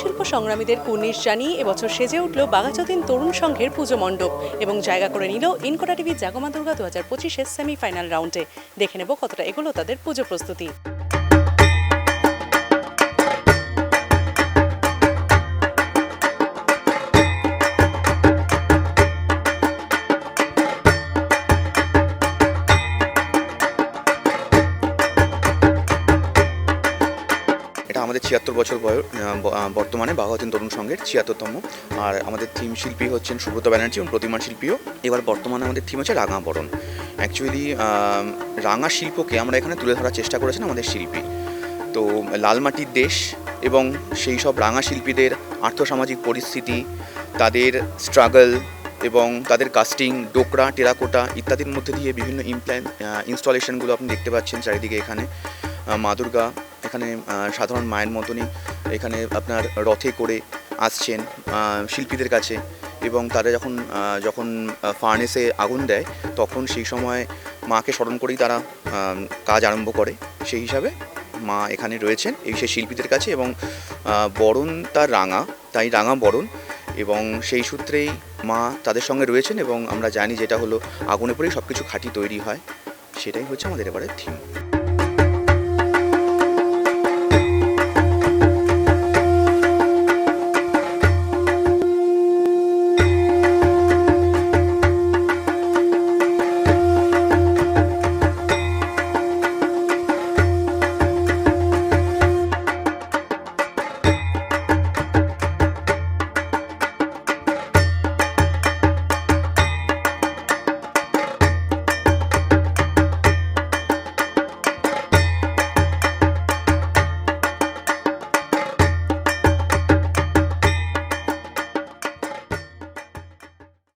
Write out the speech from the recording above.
শিল্প সংগ্রামীদের কুর্নিশ জানিয়ে এবছর সেজে উঠল বাঘাযতীন তরুণ সংঘের পুজো মণ্ডপ এবং জায়গা করে নিল ইনকোটা টিভি জাগমা দুর্গা দু হাজার পঁচিশের সেমিফাইনাল রাউন্ডে দেখে নেব কতটা এগুলো তাদের পুজো প্রস্তুতি। আমাদের ছিয়াত্তর বছর বয়স বর্তমানে বাঘাতীন তরুণ সংঘের ছিয়াত্তরতম। আর আমাদের থিম শিল্পী হচ্ছেন সুব্রত ব্যানার্জি এবং প্রতিমা শিল্পীও। এবার বর্তমানে আমাদের থিম হচ্ছে রাঙা বরণ। অ্যাকচুয়ালি রাঙা শিল্পকে আমরা এখানে তুলে ধরার চেষ্টা করেছেন আমাদের শিল্পী। তো লালমাটির দেশ এবং সেই সব রাঙা শিল্পীদের আর্থসামাজিক পরিস্থিতি, তাদের স্ট্রাগল এবং তাদের কাস্টিং ডোকরা, টেরাকোটা ইত্যাদির মধ্যে দিয়ে বিভিন্ন ইমপ্ল্যান ইনস্টলেশনগুলো আপনি দেখতে পাচ্ছেন চারিদিকে এখানে। মা দুর্গা এখানে সাধারণ মায়ের মতনই এখানে আপনার রথে করে আসছেন শিল্পীদের কাছে এবং তারা যখন যখন ফার্নেসে আগুন দেয়, তখন সেই সময় মাকে স্মরণ করেই তারা কাজ আরম্ভ করে। সেই হিসাবে মা এখানে রয়েছেন এই সেই শিল্পীদের কাছে এবং বরণ তার রাঙা, তাই রাঙা বরণ এবং সেই সূত্রেই মা তাদের সঙ্গে রয়েছেন এবং আমরা জানি যেটা হলো আগুনে পরেই সব কিছু খাঁটি তৈরি হয়। সেটাই হচ্ছে আমাদের এবারে থিম